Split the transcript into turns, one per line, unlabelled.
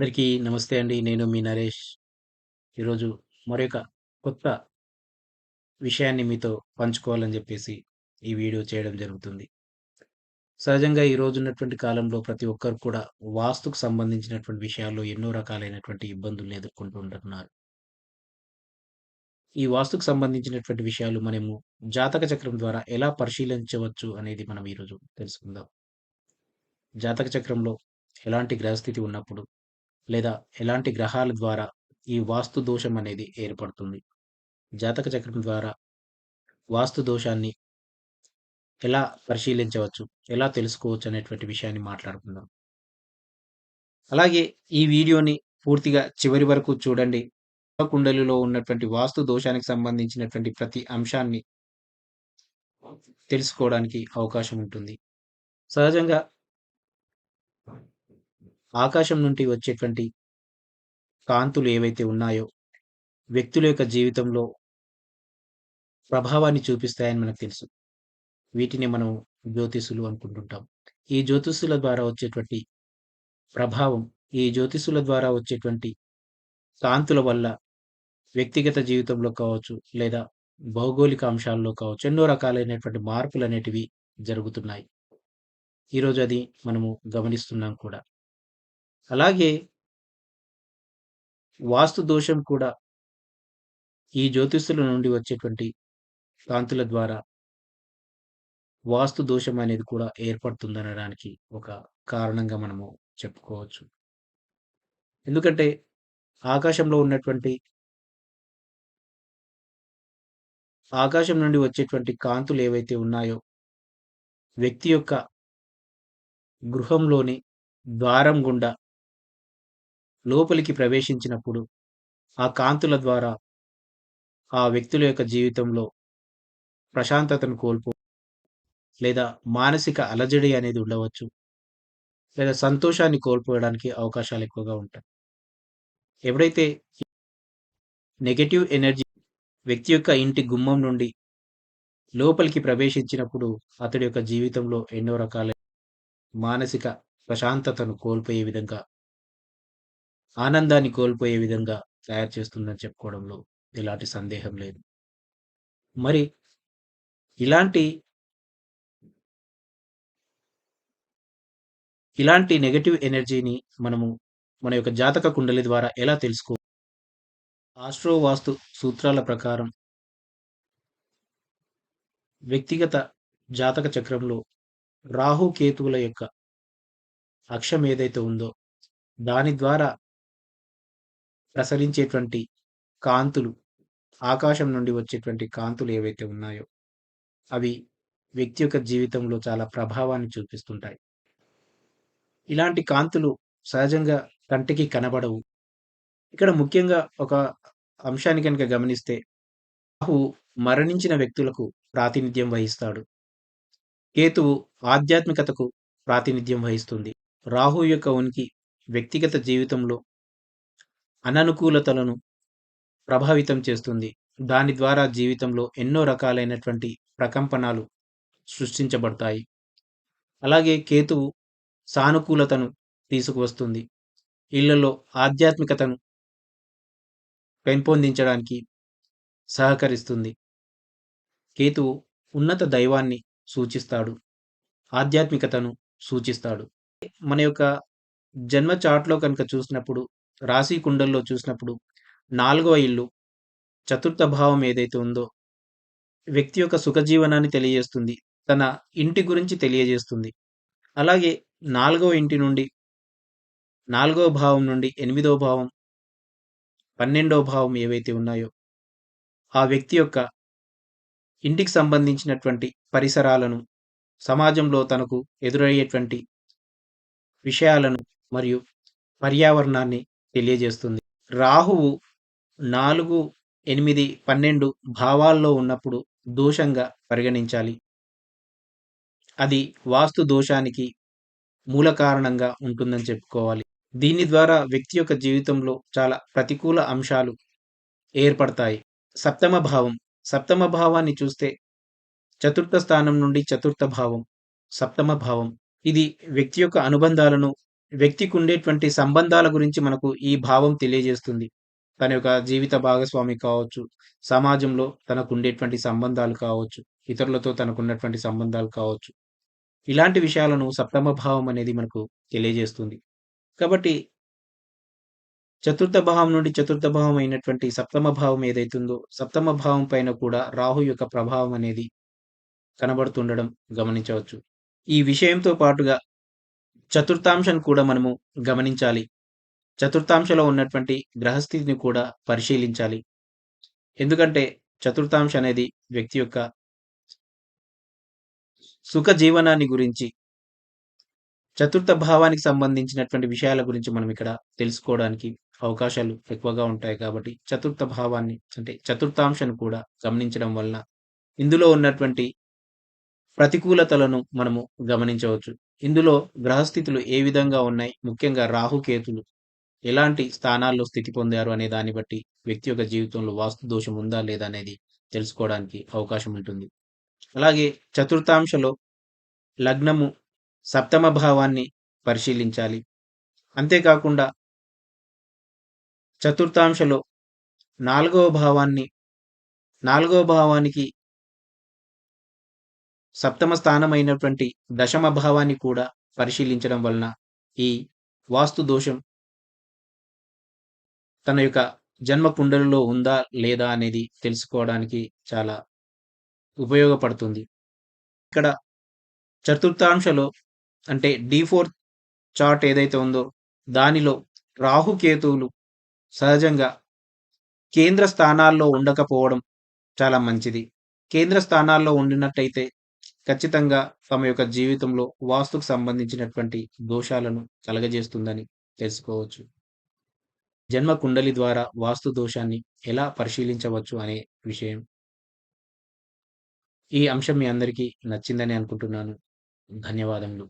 అందరికీ నమస్తే అండి. నేను మీ నరేష్. ఈరోజు మరొక కొత్త విషయాన్ని మీతో పంచుకోవాలని చెప్పేసి ఈ వీడియో చేయడం జరుగుతుంది. సహజంగా ఈ రోజున్నటువంటి కాలంలో ప్రతి ఒక్కరు కూడా వాస్తుకు సంబంధించినటువంటి విషయాల్లో ఎన్నో రకాలైనటువంటి ఇబ్బందులను ఎదుర్కొంటూ ఉంటున్నారు. ఈ వాస్తుకు సంబంధించినటువంటి విషయాలు మనము జాతక చక్రం ద్వారా ఎలా పరిశీలించవచ్చు అనేది మనం ఈరోజు తెలుసుకుందాం. జాతక చక్రంలో ఎలాంటి గ్రహస్థితి ఉన్నప్పుడు లేదా ఎలాంటి గ్రహాల ద్వారా ఈ వాస్తు దోషం అనేది ఏర్పడుతుంది. జాతక చక్రం ద్వారా వాస్తు దోషాన్ని ఎలా పరిశీలించవచ్చు? ఎలా తెలుసుకోవచ్చు? అనేటువంటి విషయాన్ని మాట్లాడుకుందాం. అలాగే ఈ వీడియోని పూర్తిగా చివరి వరకు చూడండి. కుండలిలో ఉన్నటువంటి వాస్తు దోషానికి సంబంధించినటువంటి ప్రతి అంశాన్ని తెలుసుకోవడానికి అవకాశం ఉంటుంది. సహజంగా ఆకాశం నుండి వచ్చేటువంటి కాంతులు ఏవైతే ఉన్నాయో, వ్యక్తుల యొక్క జీవితంలో ప్రభావాన్ని చూపిస్తాయని మనకు తెలుసు. వీటిని మనం జ్యోతిష్యులు అనుకుంటుంటాం. ఈ జ్యోతిష్యుల ద్వారా వచ్చేటువంటి ప్రభావం, ఈ జ్యోతిష్యుల ద్వారా వచ్చేటువంటి కాంతుల వల్ల వ్యక్తిగత జీవితంలో కావచ్చు, లేదా భౌగోళిక అంశాల్లో కావచ్చు, ఎన్నో రకాలైనటువంటి మార్పులు అనేటివి జరుగుతున్నాయి. ఈరోజు అది మనము గమనిస్తున్నాం కూడా. అలాగే వాస్తు దోషం కూడా ఈ జ్యోతిష్యుల నుండి వచ్చేటువంటి కాంతుల ద్వారా వాస్తు దోషం అనేది కూడా ఏర్పడుతుందనడానికి ఒక కారణంగా మనము చెప్పుకోవచ్చు. ఎందుకంటే ఆకాశంలో ఉన్నటువంటి ఆకాశం నుండి వచ్చేటువంటి కాంతులు ఏవైతే ఉన్నాయో వ్యక్తి యొక్క గృహంలోని ద్వారం గుండా లోపలికి ప్రవేశించినప్పుడు ఆ కాంతుల ద్వారా ఆ వ్యక్తుల యొక్క జీవితంలో ప్రశాంతతను కోల్పో లేదా మానసిక అలజడి అనేది ఉండవచ్చు. లేదా సంతోషాన్ని కోల్పోయడానికి అవకాశాలు ఎక్కువగా ఉంటాయి. ఎప్పుడైతే నెగటివ్ ఎనర్జీ వ్యక్తి యొక్క ఇంటి గుమ్మం నుండి లోపలికి ప్రవేశించినప్పుడు అతడి యొక్క జీవితంలో ఎన్నో రకాల మానసిక ప్రశాంతతను కోల్పోయే విధంగా ఆనందాన్ని కోల్పోయే విధంగా తయారు చేస్తుందని చెప్పుకోవడంలో ఎలాంటి సందేహం లేదు. మరి ఇలాంటి ఇలాంటి నెగటివ్ ఎనర్జీని మనము మన యొక్క జాతక కుండలి ద్వారా ఎలా తెలుసుకో ఆస్ట్రో వాస్తు సూత్రాల ప్రకారం వ్యక్తిగత జాతక చక్రంలో రాహు కేతువుల యొక్క అక్షం ఏదైతే ఉందో దాని ద్వారా ప్రసరించేటువంటి కాంతులు ఆకాశం నుండి వచ్చేటువంటి కాంతులు ఏవైతే ఉన్నాయో అవి వ్యక్తి యొక్క జీవితంలో చాలా ప్రభావాన్ని చూపిస్తుంటాయి. ఇలాంటి కాంతులు సహజంగా కంటికి కనబడవు. ఇక్కడ ముఖ్యంగా ఒక అంశాన్ని కనుక గమనిస్తే రాహు మరణించిన వ్యక్తులకు ప్రాతినిధ్యం వహిస్తాడు. కేతువు ఆధ్యాత్మికతకు ప్రాతినిధ్యం వహిస్తుంది. రాహు యొక్క ఉనికి వ్యక్తిగత జీవితంలో అననుకూలతలను ప్రభావితం చేస్తుంది. దాని ద్వారా జీవితంలో ఎన్నో రకాలైనటువంటి ప్రకంపనాలు సృష్టించబడతాయి. అలాగే కేతువు సానుకూలతను తీసుకువస్తుంది. ఇళ్ళలో ఆధ్యాత్మికతను పెంపొందించడానికి సహకరిస్తుంది. కేతువు ఉన్నత దైవాన్ని సూచిస్తాడు. ఆధ్యాత్మికతను సూచిస్తాడు. మన యొక్క జన్మ చాట్లో కనుక చూసినప్పుడు, రాశి కుండల్లో చూసినప్పుడు నాలుగవ ఇల్లు, చతుర్థ భావం ఏదైతే ఉందో వ్యక్తి యొక్క సుఖజీవనాన్ని తెలియజేస్తుంది. తన ఇంటి గురించి తెలియజేస్తుంది. అలాగే నాలుగవ ఇంటి నుండి నాలుగవ భావం నుండి ఎనిమిదవ భావం, పన్నెండవ భావం ఏవైతే ఉన్నాయో ఆ వ్యక్తి యొక్క ఇంటికి సంబంధించినటువంటి పరిసరాలను, సమాజంలో తనకు ఎదురయ్యేటువంటి విషయాలను మరియు పర్యావరణాన్ని తెలియజేస్తుంది. రాహువు 4, 8, 12 భావాల్లో ఉన్నప్పుడు దోషంగా పరిగణించాలి. అది వాస్తు దోషానికి మూల కారణంగా ఉంటుందని చెప్పుకోవాలి. దీని ద్వారా వ్యక్తి యొక్క జీవితంలో చాలా ప్రతికూల అంశాలు ఏర్పడతాయి. సప్తమ భావం, సప్తమ భావాన్ని చూస్తే చతుర్థ స్థానం నుండి చతుర్థ భావం, సప్తమ భావం ఇది వ్యక్తి యొక్క అనుబంధాలను వ్యక్తికి ఉండేటువంటి సంబంధాల గురించి మనకు ఈ భావం తెలియజేస్తుంది. తన యొక్క జీవిత భాగస్వామి కావచ్చు, సమాజంలో తనకు ఉండేటువంటి సంబంధాలు కావచ్చు, ఇతరులతో తనకున్నటువంటి సంబంధాలు కావచ్చు. ఇలాంటి విషయాలను సప్తమ భావం అనేది మనకు తెలియజేస్తుంది. కాబట్టి చతుర్థ భావం నుండి చతుర్థ భావం అయినటువంటి సప్తమ భావం ఏదైతుందో, సప్తమ భావం పైన కూడా రాహు యొక్క ప్రభావం అనేది కనబడుతుండడం గమనించవచ్చు. ఈ విషయంతో పాటుగా చతుర్థాంశను కూడా మనము గమనించాలి. చతుర్థాంశలో ఉన్నటువంటి గ్రహస్థితిని కూడా పరిశీలించాలి. ఎందుకంటే చతుర్థాంశ అనేది వ్యక్తి యొక్క సుఖ జీవనాన్ని గురించి చతుర్థ భావానికి సంబంధించినటువంటి విషయాల గురించి మనం ఇక్కడ తెలుసుకోవడానికి అవకాశాలు ఎక్కువగా ఉంటాయి కాబట్టి చతుర్థ భావాన్ని అంటే చతుర్థాంశను కూడా గమనించడం వలన ఇందులో ఉన్నటువంటి ప్రతికూలతలను మనము గమనించవచ్చు. ఇందులో గ్రహస్థితులు ఏ విధంగా ఉన్నాయి? ముఖ్యంగా రాహుకేతులు ఎలాంటి స్థానాల్లో స్థితి పొందారు అనే దాన్ని బట్టి వ్యక్తి యొక్క జీవితంలో వాస్తు దోషం ఉందా? లేదా? అనేది తెలుసుకోవడానికి అవకాశం ఉంటుంది. అలాగే చతుర్థాంశలో లగ్నము, సప్తమ భావాన్ని పరిశీలించాలి. అంతేకాకుండా చతుర్థాంశలో నాలుగవ భావాన్ని నాలుగవ భావానికి సప్తమ స్థానమైనటువంటి దశమ భావాన్ని కూడా పరిశీలించడం వలన ఈ వాస్తు దోషం తన యొక్క జన్మ కుండలిలో ఉందా? లేదా? అనేది తెలుసుకోవడానికి చాలా ఉపయోగపడుతుంది. ఇక్కడ చతుర్థాంశలో అంటే డి4 చార్ట్ ఏదైతే ఉందో దానిలో రాహుకేతువులు సహజంగా కేంద్ర స్థానాల్లో ఉండకపోవడం చాలా మంచిది. కేంద్ర స్థానాల్లో ఉండినట్టయితే ఖచ్చితంగా తమ యొక్క జీవితంలో వాస్తుకు సంబంధించినటువంటి దోషాలను కలగజేస్తుందని తెలుసుకోవచ్చు. జన్మ కుండలి ద్వారా వాస్తు దోషాన్ని ఎలా పరిశీలించవచ్చు అనే విషయం. ఈ అంశం మీ అందరికీ నచ్చిందని అనుకుంటున్నాను. ధన్యవాదములు.